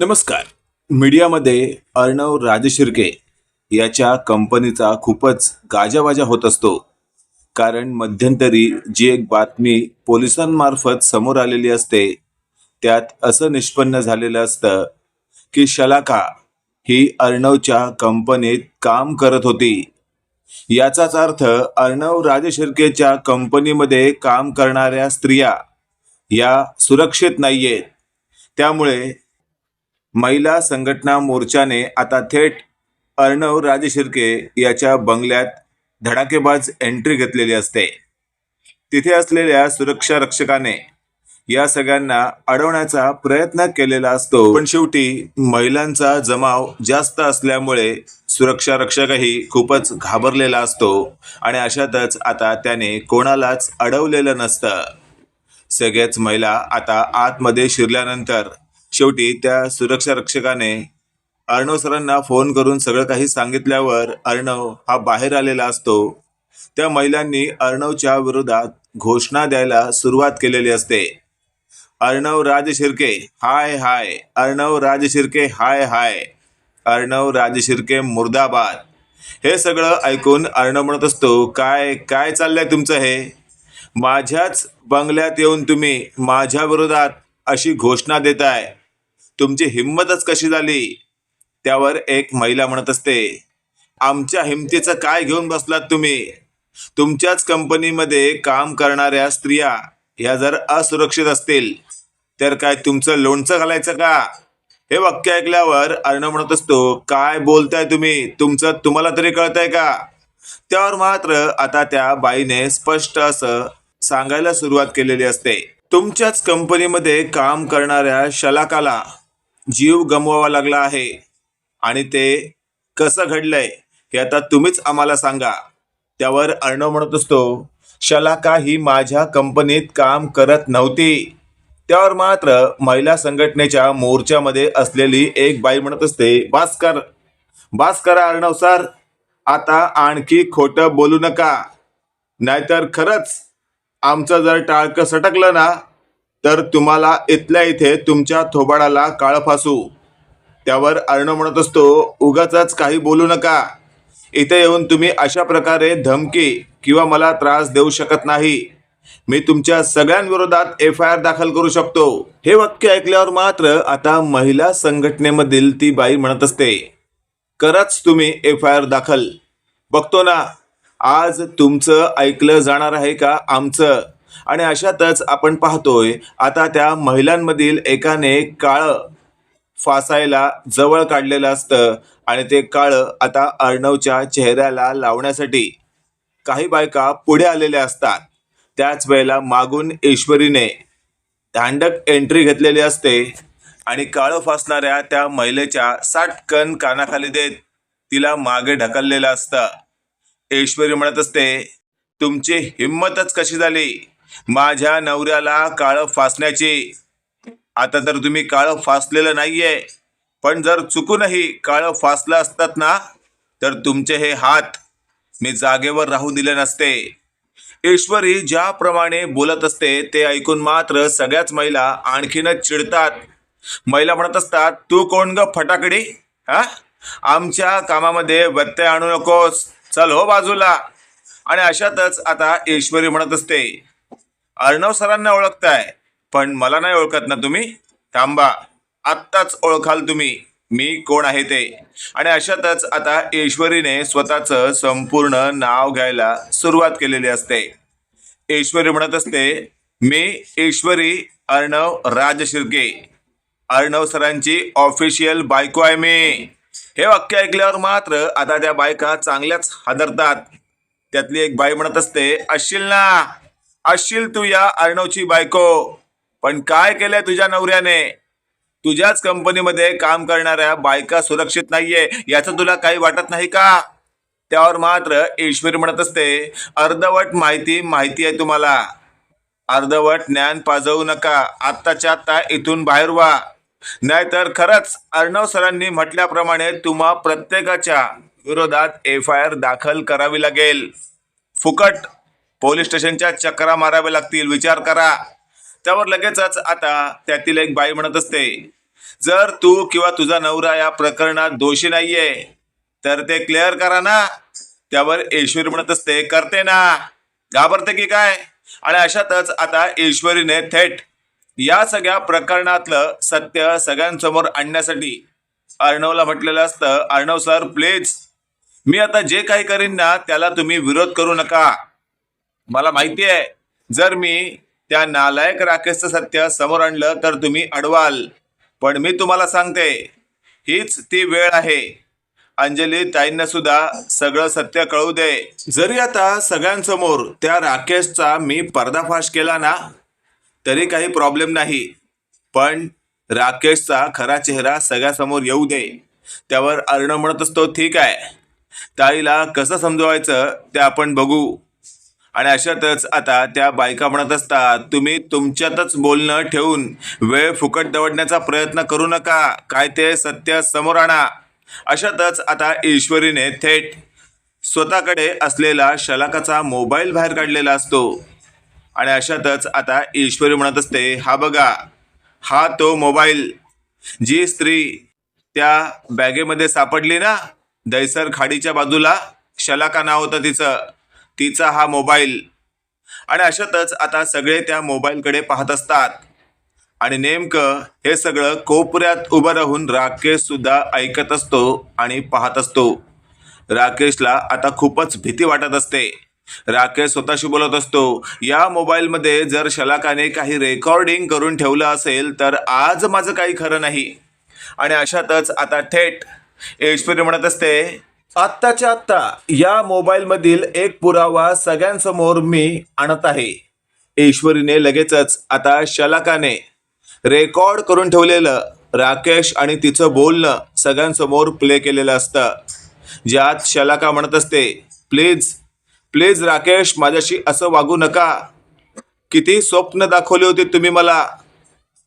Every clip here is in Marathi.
नमस्कार. मीडियामध्ये अर्णव राजशिर्के याच्या कंपनीचा खूपच गाजावाजा होत असतो. कारण मध्यंतरी जी एक बातमी पोलिसांमार्फत समोर आलेली असते त्यात असं निष्पन्न झालेलं असतं की शलाका ही अर्णवच्या कंपनीत काम करत होती. याचाच अर्थ अर्णव राजशिर्केच्या कंपनीमध्ये काम करणाऱ्या स्त्रिया या सुरक्षित नाहीयेत. त्यामुळे महिला संघटना मोर्चाने आता थेट अर्णव राजशिर्के याच्या बंगल्यात धडाकेबाज एंट्री घेतलेली असते. तिथे असलेल्या सुरक्षा रक्षकाने या सगळ्यांना अडवण्याचा प्रयत्न केलेला असतो. पण शेवटी महिलांचा जमाव जास्त असल्यामुळे सुरक्षा रक्षकही खूपच घाबरलेला असतो आणि अशातच आता त्याने कोणालाच अडवलेलं नसतं. सगळ्याच महिला आता आतमध्ये शिरल्यानंतर शेवटी त्या सुरक्षा रक्षकाने अर्णव सरांना फोन करून सगळं काही सांगितल्यावर अर्णव हा बाहेर आलेला असतो. त्या महिलांनी अर्णवच्या विरोधात घोषणा द्यायला सुरुवात केलेली असते. अर्णव राज शिर्के हाय हाय. अर्णव राज शिर्के हाय हाय. अर्णव राज शिर्के मुर्दाबाद. हे सगळं ऐकून अर्णव म्हणत असतो काय काय चाललंय तुमचं हे? माझ्याच बंगल्यात येऊन तुम्ही माझ्या विरोधात अशी घोषणा देताय. तुमची हिंमतच कशी झाली? त्यावर एक महिला म्हणत असते आमच्या हिमतीचं काय घेऊन बसलात तुम्ही? तुमच्याच कंपनीमध्ये काम करणाऱ्या स्त्रिया ह्या जर असुरक्षित असतील तर काय तुमचं लोणचं घालायचं का? हे वाक्य ऐकल्यावर अर्णव म्हणत असतो काय बोलताय तुम्ही? तुमचं तुम्हाला तरी कळतंय का? त्यावर मात्र आता त्या बाईने स्पष्ट असं सांगायला सुरुवात केलेली असते. तुमच्याच कंपनीमध्ये काम करणाऱ्या शलाकाला जीव गमवावा लागला आहे. आणि ते कसं घडलंय हे आता तुम्हीच आम्हाला सांगा. त्यावर अर्णव म्हणत असतो शलाका ही माझ्या कंपनीत काम करत नव्हती. त्यावर मात्र महिला संघटनेच्या मोर्चामध्ये असलेली एक बाई म्हणत असते भास्कर बास करा अर्णव सर आता आणखी खोटं बोलू नका. नाहीतर खरंच आमचं जर टाळकं सटकलं ना तर तुम्हाला इथल्या इथे तुमच्या थोबाडाला काळ फासू. त्यावर अर्णव म्हणत असतो उगाच काही बोलू नका. इथे येऊन तुम्ही अशा प्रकारे धमकी किंवा मला त्रास देऊ शकत नाही. मी तुमच्या सगळ्यांविरोधात एफ आय आर दाखल करू शकतो. हे वाक्य ऐकल्यावर मात्र आता महिला संघटनेमधील ती बाई म्हणत असते करच तुम्ही एफ आय आर दाखल. बघतो ना आज तुमचं ऐकलं जाणार आहे का आमचं? आणि अशातच आपण पाहतोय आता त्या महिलांमधील एकाने काळं फासायला जवळ काढलेलं असतं आणि ते काळं आता अर्णवच्या चेहऱ्याला लावण्यासाठी काही बायका पुढे आलेल्या असतात. त्याच वेळेला मागून ईश्वरीने धांडक एंट्री घेतलेली असते आणि काळं फासणाऱ्या त्या महिलेच्या साटकन कानाखाली देत तिला मागे ढकललेलं असतं. ईश्वरी म्हणत असते तुमची हिंमतच कशी झाली? माझ्या नवऱ्याला काळं फासण्याचे. आता तर तुम्ही काळं फासलेलं नाहीये. पण जर चुकूनही काळं फासलं असतात ना तर तुमचे हे हात मी जागेवर राहू दिले नसते. ईश्वरी ज्याप्रमाणे बोलत असते ते ऐकून मात्र सगळ्याच महिला आणखीनच चिडतात. महिला म्हणत असतात तू कोण ग फटाकडी? हा? आमच्या कामामध्ये व्यत्यय आणू नकोस. चल हो बाजूला. आणि अशातच आता ईश्वरी म्हणत असते अर्णव सरांना ओळखताय पण मला नाही ओळखत ना तुम्ही. थांबा आत्ताच ओळखाल तुम्ही मी कोण आहे ते. आणि अशातच आता ईश्वरीने स्वतःचं संपूर्ण नाव घ्यायला सुरुवात केलेली असते. ईश्वरी म्हणत असते मी ईश्वरी अर्णव राजशिर्के. अर्णव सरांची ऑफिशियल बायको आहे मी. हे वाक्य ऐकल्यावर मात्र आता त्या बायका चांगल्याच हादरतात. त्यातली एक बाई म्हणत असते असशील ना असशील तू या अर्णवची बायको. पण काय केलंय तुझ्या नवऱ्याने? तुझ्याच कंपनीमध्ये काम करणाऱ्या बायका सुरक्षित नाहीये याचं तुला काही वाटत नाही का? त्यावर मात्र ईश्वरी म्हणत असते अर्धवट माहिती माहिती आहे तुम्हाला. अर्धवट ज्ञान पाजवू नका आत्ताच्या आत्ता इथून बाहेर व्हा. नाहीतर खरंच अर्णव सरांनी म्हटल्याप्रमाणे तुम्हा प्रत्येकाच्या विरोधात एफ आय आर दाखल करावी लागेल. फुकट पोलीस स्टेशनच्या चक्रा माराव्या लागतील. विचार करा. त्यावर लगेचच आता त्यातील एक बाई म्हणत असते जर तू किंवा तुझा नवरा या प्रकरणात दोषी नाहीये तर ते क्लिअर करा ना. त्यावर ईश्वरी म्हणत असते करते ना. घाबरते की काय? आणि अशातच आता ईश्वरीने थेट या सगळ्या प्रकरणातलं सत्य सगळ्यांसमोर आणण्यासाठी अर्णवला म्हटलेलं असतं अर्णव सर प्लीज मी आता जे काही करीन ना त्याला तुम्ही विरोध करू नका. मला माहिती आहे जर मी त्या नालायक राकेशचं सत्य समोर आणलं तर तुम्ही अडवाल. पण मी तुम्हाला सांगते हीच ती वेळ आहे. अंजली ताईंना सुद्धा सगळं सत्य कळू दे. जरी आता सगळ्यांसमोर त्या राकेशचा मी पर्दाफाश केला ना तरी काही प्रॉब्लेम नाही. पण राकेशचा खरा चेहरा सगळ्यासमोर येऊ दे. त्यावर अर्ण म्हणत असतो ठीक आहे. ताईला कसं समजवायचं ते आपण बघू. आणि अशातच आता त्या बायका म्हणत असतात तुम्ही तुमच्यातच बोलणं ठेवून वेळ फुकट दवडण्याचा प्रयत्न करू नका. काय ते सत्य समोर आणा. अशातच आता ईश्वरीने थेट स्वतःकडे असलेला शलाकाचा मोबाईल बाहेर काढलेला असतो. आणि अशातच आता ईश्वरी म्हणत असते हा बघा हा तो मोबाईल जी स्त्री त्या बॅगेमध्ये सापडली ना दैसर खाडीच्या बाजूला शलाका नाव होतं तिचं. तिचा हा मोबाईल. आणि अशातच आता सगळे त्या मोबाईलकडे पाहत असतात. आणि नेमकं हे सगळं कोपऱ्यात उभं राहून राकेशसुद्धा ऐकत असतो आणि पाहत असतो. राकेशला आता खूपच भीती वाटत असते. राकेश स्वतःशी बोलत असतो या मोबाईलमध्ये जर शलाकाने काही रेकॉर्डिंग करून ठेवलं असेल तर आज माझं काही खरं नाही. आणि अशातच आता थेट ऐश्वर्य म्हणत असते आत्ताच्या आत्ता या मोबाईलमधील एक पुरावा सगळ्यांसमोर मी आणत आहे. ईश्वरीने लगेचच आता शलाकाने रेकॉर्ड करून ठेवलेलं राकेश आणि तिचं बोलणं सगळ्यांसमोर प्ले केलेलं असतं. ज्यात शलाका म्हणत असते प्लीज प्लीज राकेश माझ्याशी असं वागू नका. किती स्वप्न दाखवले होते तुम्ही मला.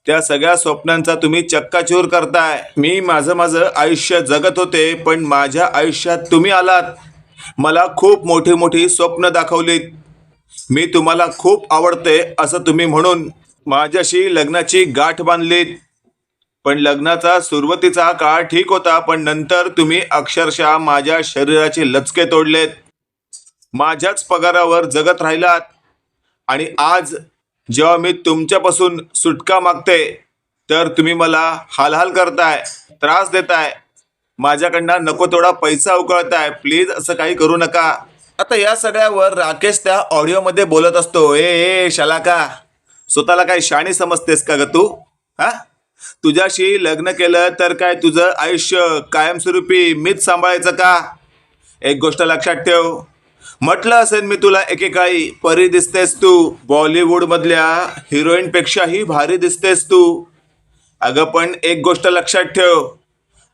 त्या सगळ्या स्वप्नांचा तुम्ही चक्काचूर करताय. मी माझं माझं आयुष्य जगत होते पण माझ्या आयुष्यात तुम्ही आलात. मला खूप मोठी मोठी स्वप्न दाखवलीत. मी तुम्हाला खूप आवडते असं तुम्ही म्हणून माझ्याशी लग्नाची गाठ बांधलीत. पण लग्नाचा सुरुवातीचा काळ ठीक होता पण नंतर तुम्ही अक्षरशः माझ्या शरीराचे लचके तोडलेत. माझ्याच पगारावर जगत राहिलात. आणि आज जेव्हा मी तुमच्यापासून सुटका मागते तर तुम्ही मला हालहाल करताय त्रास देताय. माझ्याकडनं नको तेवढा पैसा उकळताय. प्लीज असं काही करू नका. आता या सगळ्यावर राकेश त्या ऑडिओमध्ये बोलत असतो ए ए शलाका स्वतःला काय शाणी समजतेस का ग तू? हा? तुझ्याशी लग्न केलं तर काय तुझं आयुष्य कायमस्वरूपी मीच सांभाळायचं का? एक गोष्ट लक्षात ठेव. म्हटलं असेल मी तुला एकेकाळी परी दिसतेस तू. बॉलिवूड मधल्या हिरोईन पेक्षाही भारी दिसतेस तू. अगं पण एक गोष्ट लक्षात ठेव.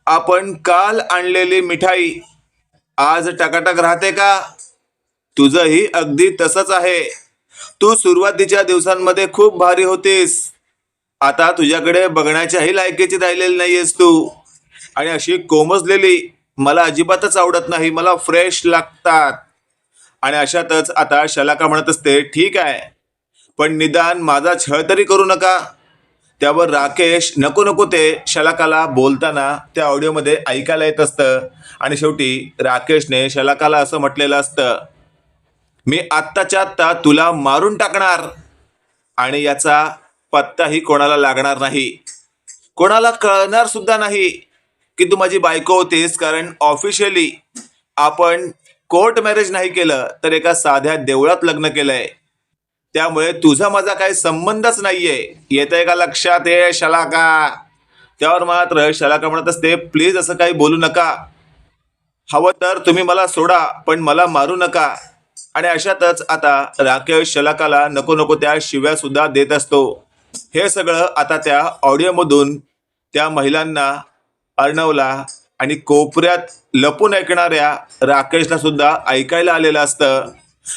आपण काल आणलेली मिठाई आज टकाटक राहते का? तुझंही अगदी तसंच आहे. तू सुरुवातीच्या दिवसांमध्ये खूप भारी होतीस. आता तुझ्याकडे बघण्याच्याही लायकीची राहिलेली नाहीयेस तू. आणि अशी कोमजलेली मला अजिबातच आवडत नाही. मला फ्रेश लागतात. आणि अशातच आता शलाका म्हणत असते ठीक आहे पण निदान माझा छळ तरी करू नका. त्यावर राकेश नको नको ते शलाकाला बोलताना त्या ऑडिओमध्ये ऐकायला येत असतं. आणि शेवटी राकेशने शलाकाला असं म्हटलेलं असतं मी आत्ताच्या आत्ता तुला मारून टाकणार आणि याचा पत्ताही कोणाला लागणार नाही. कोणाला कळणार सुद्धा नाही की तू माझी बायको होतीस कारण ऑफिशियली आपण कोर्ट मॅरेज नाही केलं तर एका साध्या देवळात लग्न केलंय. त्यामुळे तुझा माझा काही संबंधच नाहीये. येतंय का लक्षात ये शलाका. त्यावर मात्र शलाका म्हणत असते प्लीज असं काही बोलू नका. हवं तर तुम्ही मला सोडा पण मला मारू नका. आणि अशातच आता राकेश शलाकाला नको नको त्या शिव्या सुद्धा देत असतो. हे सगळं आता त्या ऑडिओमधून त्या महिलांना अर्णवला आणि कोपऱ्यात लपून ऐकणाऱ्या राकेशला सुद्धा ऐकायला आलेलं असतं.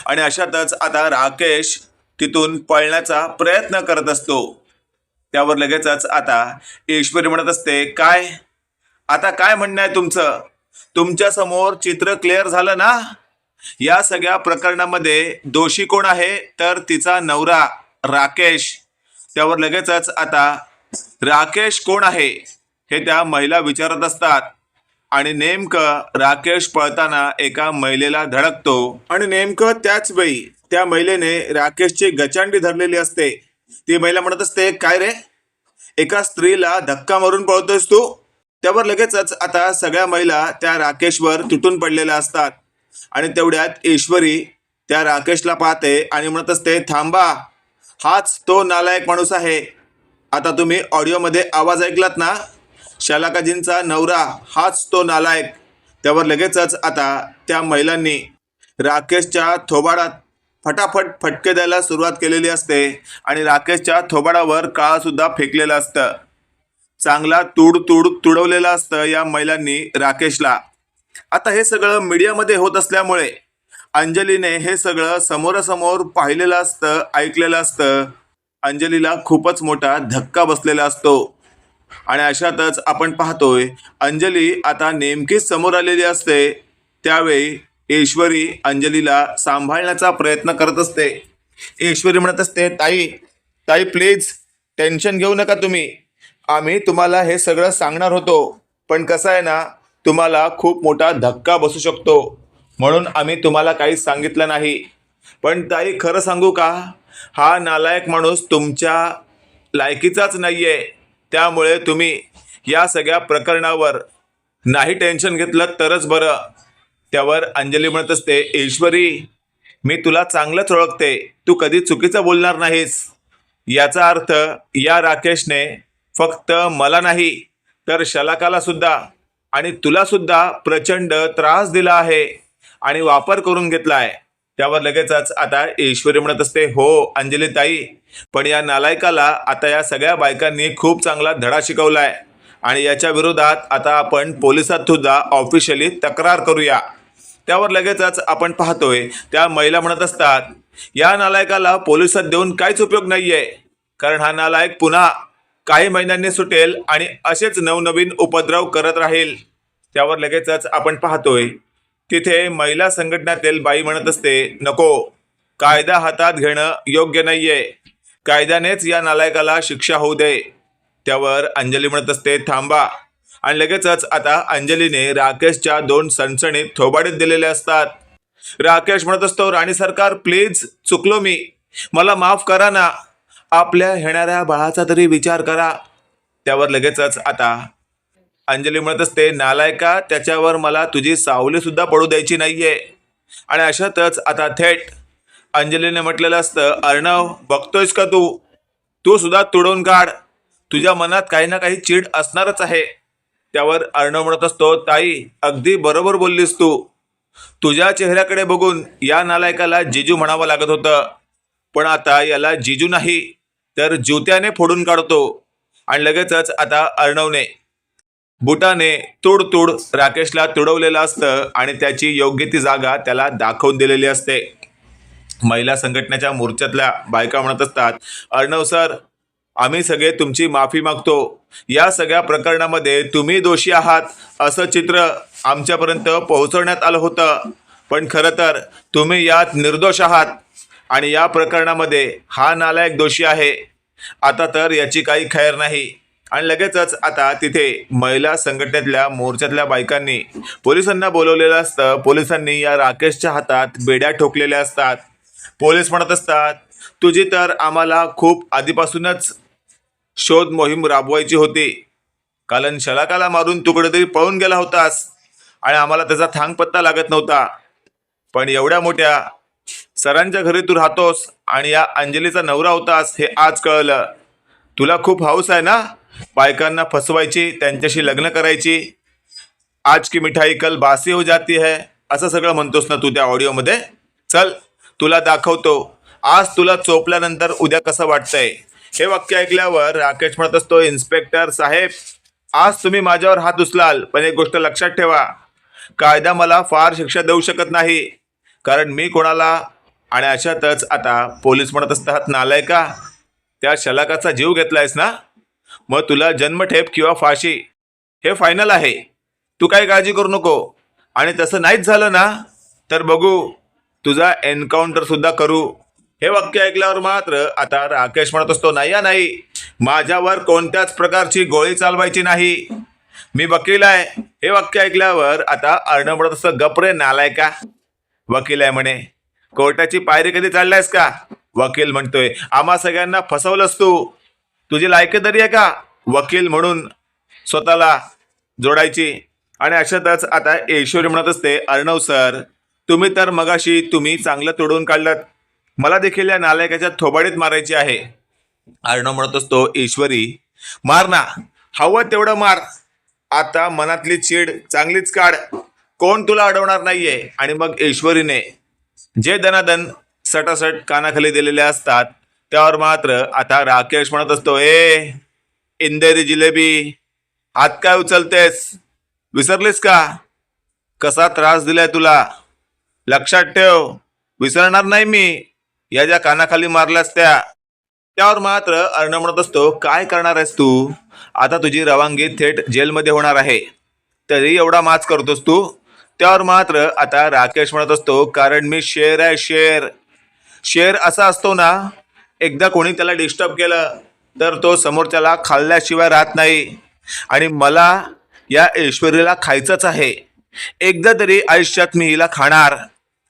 आणि अशातच आता राकेश तिथून पळण्याचा प्रयत्न करत असतो. त्यावर लगेचच आता ईश्वरी म्हणत असते काय? आता काय म्हणणं आहे तुमचं? तुमच्यासमोर चित्र क्लिअर झालं ना? या सगळ्या प्रकरणामध्ये दोषी कोण आहे तर तिचा नवरा राकेश. त्यावर लगेचच आता राकेश कोण आहे हे त्या महिला विचारत असतात. आणि नेमकं राकेश पळताना एका महिलेला धडकतो. आणि नेमकं त्याच वेळी त्या महिलेने राकेशची गचांडी धरलेली असते. ती महिला म्हणत असते काय रे? एका स्त्रीला धक्का मारून पळतोयस तू? त्यावर लगेचच आता सगळ्या महिला त्या राकेशवर तुटून पडलेल्या असतात. आणि तेवढ्यात ईश्वरी त्या राकेशला पाहते आणि म्हणत असते थांबा हाच तो नालायक माणूस आहे. आता तुम्ही ऑडिओमध्ये आवाज ऐकलात ना? शालाकाजींचा नवरा हाच तो नालायक. त्यावर लगेचच आता त्या महिलांनी राकेशच्या थोबाडात फटाफट फटके द्यायला सुरुवात केलेली असते आणि राकेशच्या थोबाडावर काळासुद्धा फेकलेलं असतं. चांगला तुड तुड तुडवलेलं असतं या महिलांनी राकेशला. आता हे सगळं मीडियामध्ये होत असल्यामुळे अंजलीने हे सगळं समोरासमोर पाहिलेलं असतं ऐकलेलं असतं. अंजलीला खूपच मोठा धक्का बसलेला असतो. आणि अशातच आपण पाहतोय अंजली आता नेमकीच समोर आलेली असते. त्यावेळी ईश्वरी अंजलीला सांभाळण्याचा प्रयत्न करत असते. ईश्वरी म्हणत असते ताई ताई प्लीज टेन्शन घेऊ नका तुम्ही. आम्ही तुम्हाला हे सगळं सांगणार होतो. पण कसं आहे ना तुम्हाला खूप मोठा धक्का बसू शकतो. म्हणून आम्ही तुम्हाला काही सांगितलं नाही. पण ताई खरं सांगू का? हा नालायक माणूस तुमच्या लायकीचाच नाही आहे त्यामुळे तुम्ही या सगळ्या प्रकरणावर नाही टेन्शन घेतलं तरच बरं. त्यावर अंजली म्हणत असते ईश्वरी मी तुला चांगलंच ओळखते. तू कधी चुकीचं बोलणार नाहीस. याचा अर्थ या राकेशने फक्त मला नाही तर शलाकाला सुद्धा आणि तुला सुद्धा प्रचंड त्रास दिला आहे आणि वापर करून घेतला आहे त्यावर लगेचच आता ईश्वरी म्हणत असते हो अंजली ताई पण या नालायकाला आता या सगळ्या बायकांनी खूप चांगला धडा शिकवलाय आणि याच्या विरोधात आता आपण पोलिसात सुद्धा ऑफिशियली तक्रार करूया. त्यावर लगेचच आपण पाहतोय त्या महिला म्हणत असतात या नालायकाला पोलिसात देऊन काहीच उपयोग नाहीये कारण हा नालायक पुन्हा काही महिन्यांनी सुटेल आणि असेच नवनवीन उपद्रव करत राहील. त्यावर लगेचच आपण पाहतोय तिथे महिला संघटनातील बाई म्हणत असते नको कायदा हातात घेणं योग्य नाहीये. कायद्यानेच या नालायकाला शिक्षा होऊ दे. त्यावर अंजली म्हणत असते थांबा. आणि लगेचच आता अंजलीने राकेशच्या दोन सणसणीत थोबाडीत दिलेले असतात. राकेश म्हणत असतो राणी सरकार प्लीज चुकलो मी. मला माफ करा ना. आपल्या येणाऱ्या बाळाचा तरी विचार करा. त्यावर लगेचच आता अंजली म्हणत असते नालायका त्याच्यावर मला तुझी सावली सुद्धा पडू द्यायची नाहीये. आणि अशातच आता थेट अंजलीने म्हटलेलं असतं अर्णव बघतोयस का तू? तू सुद्धा तुडवून काढ. तुझ्या मनात काही ना काही चीड असणारच आहे. त्यावर अर्णव म्हणत असतो ताई अगदी बरोबर बोललीस तू. तुझ्या चेहऱ्याकडे बघून या नालायकाला जिजू म्हणावं लागत होतं. पण आता याला जिजू नाही तर ज्योत्याने फोडून काढतो. आणि लगेचच आता अर्णवने बुटाने तुडतुड राकेशला तुडवलेलं असतं आणि त्याची योग्य ती जागा त्याला दाखवून दिलेली असते. महिला संघटनेच्या मोर्चातल्या बायका म्हणत असतात अर्णव सर आम्ही सगळे तुमची माफी मागतो. या सगळ्या प्रकरणामध्ये तुम्ही दोषी आहात. असं चित्र आमच्यापर्यंत पोहोचवण्यात आलं होतं. पण खरं तर तुम्ही यात निर्दोष आहात आणि या प्रकरणामध्ये हा नालायक दोषी आहे. आता तर याची काही खैर नाही. आणि लगेचच आता तिथे महिला संघटनेतल्या मोर्चातल्या बायकांनी पोलिसांना बोलवलेलं असतं. पोलिसांनी या राकेशच्या हातात बेड्या ठोकलेल्या असतात. पोलीस म्हणत असतात तुझी तर आम्हाला खूप आधीपासूनच शोध मोहीम राबवायची होती. कारण शलाकाला मारून तू कुठेतरी पळून गेला होतास आणि आम्हाला त्याचा थांग पत्ता लागत नव्हता. पण एवढ्या मोठ्या सरांच्या घरी तू राहतोस आणि या अंजलीचा नवरा होतास हे आज कळलं. तुला खूप हाऊस आहे ना? बायकांना फसवायची त्यांच्याशी लग्न करायची. आज की मिठाई कल बासी हो जाती है असं सगळं म्हणतोस ना तू त्या ऑडिओमध्ये. चल तुला दाखवतो. आज तुला चोपल्यानंतर उद्या कसं वाटतंय? हे वाक्य ऐकल्यावर राकेश म्हणत असतो इन्स्पेक्टर साहेब आज तुम्ही माझ्यावर हात उचलाल पण एक गोष्ट लक्षात ठेवा. कायदा मला फार शिक्षा देऊ शकत नाही. कारण मी कोणाला आणि अशातच आता पोलीस म्हणत असतात नालायका त्या शलाकाचा जीव घेतलायस ना? मग तुला जन्मठेप किंवा फाशी हे फायनल आहे. तू काही काळजी करू नको. आणि तसं नाहीच झालं ना तर बघू तुझा एन्काउंटर सुद्धा करू. हे वाक्य ऐकल्यावर मात्र आता राकेश म्हणत असतो नाही या नाही माझ्यावर कोणत्याच प्रकारची गोळी चालवायची नाही. मी वकील आहे. हे वाक्य ऐकल्यावर आता अर्णव म्हणत असतं गपरे नालाय का? वकील आहे म्हणे कोर्टाची पायरी कधी चाललायस का? वकील म्हणतोय आम्हा सगळ्यांना फसवलंस तू. तुझी लायकी तरी आहे का? वकील म्हणून स्वतःला जोडायची? आणि अशातच आता ईश्वरी म्हणत असते अर्णव सर तुम्ही तर मगाशी तुम्ही चांगलं तोडून काढलं मला देखील या नालायकाच्या थोबाडीत मारायची आहे. अर्णव म्हणत असतो ईश्वरी मार ना. हवं तेवढं मार. आता मनातली चीड चांगलीच काढ. कोण तुला अडवणार नाहीये? आणि मग ईश्वरीने जे दनादन सटासट कानाखाली दिलेले असतात त्यावर मात्र आता राकेश म्हणत असतो ए इंदेरी जिलेबी हात काय उचलतेस? विसरलीस का? कसा त्रास दिलाय तुला? लक्षात ठेव विसरणार नाही मी. या ज्या कानाखाली मारल्यास त्या. त्यावर मात्र अर्ण म्हणत असतो काय करणार आहेस तू? आता तुझी रवानगी थेट जेलमध्ये होणार आहे. तरी एवढा माच करतोस तू? त्यावर मात्र आता राकेश म्हणत असतो कारण मी शेर आहे शेर. शेर असा असतो ना एकदा कोणी त्याला डिस्टर्ब केलं तर तो समोरच्याला खाल्ल्याशिवाय राहत नाही. आणि मला या ऐश्वर्याला खायचंच आहे. एकदा तरी आयुष्यात मी हिला खाणार.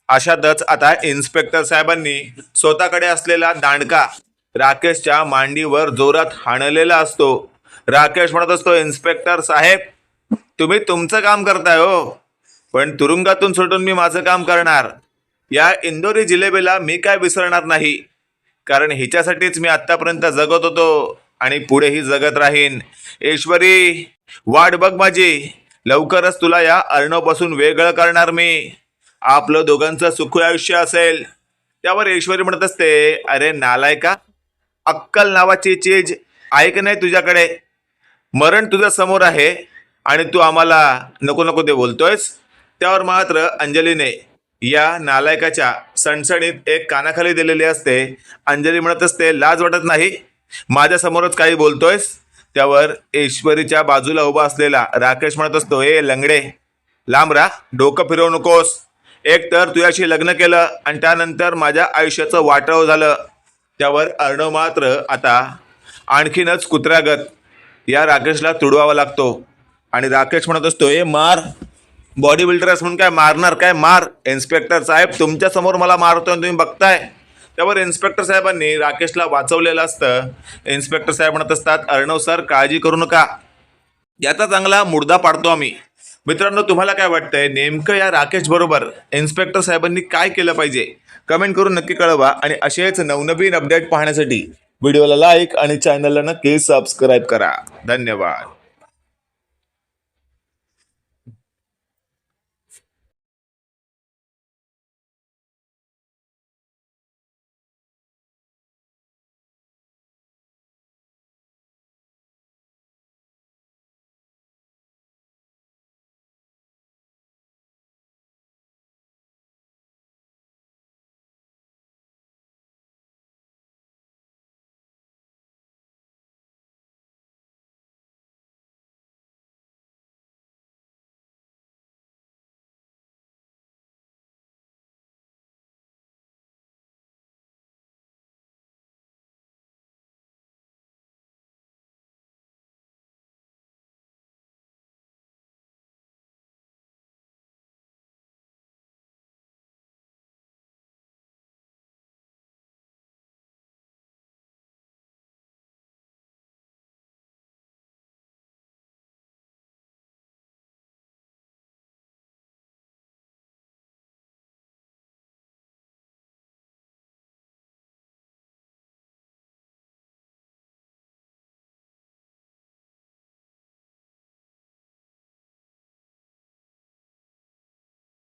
अशातच आता इन्स्पेक्टर साहेबांनी स्वतःकडे असलेला दांडका राकेशच्या मांडीवर जोरात हाणलेला असतो. राकेश म्हणत असतो इन्स्पेक्टर साहेब तुम्ही तुमचं काम करताय हो. पण तुरुंगातून सुटून मी माझं काम करणार. या इंदोरी जिलेबीला मी काय विसरणार नाही. कारण हिच्यासाठीच मी आत्तापर्यंत जगत होतो आणि पुढेही जगत राहीन. ईश्वरी वाट बघ माझी. लवकरच तुला या अर्णवपासून वेगळं करणार मी. आपलं दोघांचं सुख आयुष्य असेल. त्यावर ईश्वरी म्हणत असते अरे नालाय का अक्कल नावाची चीज आहे का नाही तुझ्याकडे. मरण तुझ्या समोर आहे आणि तू आम्हाला नको नको ते बोलतोयस. त्यावर मात्र अंजलीने या नालायकाच्या सणसणीत एक कानाखाली दिलेली असते. अंजली म्हणत असते लाज वाटत नाही. माझ्यासमोरच काही बोलतोयस? त्यावर ईश्वरीच्या बाजूला उभा असलेला राकेश म्हणत असतो ए लंगडे लांब रा डोकं फिरवू नकोस. एक तर तुझ्याशी लग्न केलं आणि त्यानंतर माझ्या आयुष्याचं वाटव झालं. त्यावर अर्णव मात्र आता आणखीनच कुत्र्यागत या राकेशला तुडवावा लागतो. आणि राकेश म्हणत असतो ए मार बॉडी बिल्डर्स म्हणून काय मारणार काय? मार. इन्स्पेक्टर साहेब तुमच्यासमोर मला मारतोय आणि तुम्ही बघताय. त्यावर इन्स्पेक्टर साहेबांनी राकेशला वाचवलेलं असतं. इन्स्पेक्टर साहेब म्हणत असतात अर्णव सर काळजी करू नका. याचा चांगला मुर्दा पाडतो आम्ही. मित्रांनो तुम्हाला काय वाटतंय? नेमकं या राकेश बरोबर इन्स्पेक्टर साहेबांनी काय केलं पाहिजे? कमेंट करून नक्की कळवा आणि असेच नवनवीन अपडेट पाहण्यासाठी व्हिडिओला लाईक आणि चॅनलला नक्की सबस्क्राईब करा. धन्यवाद.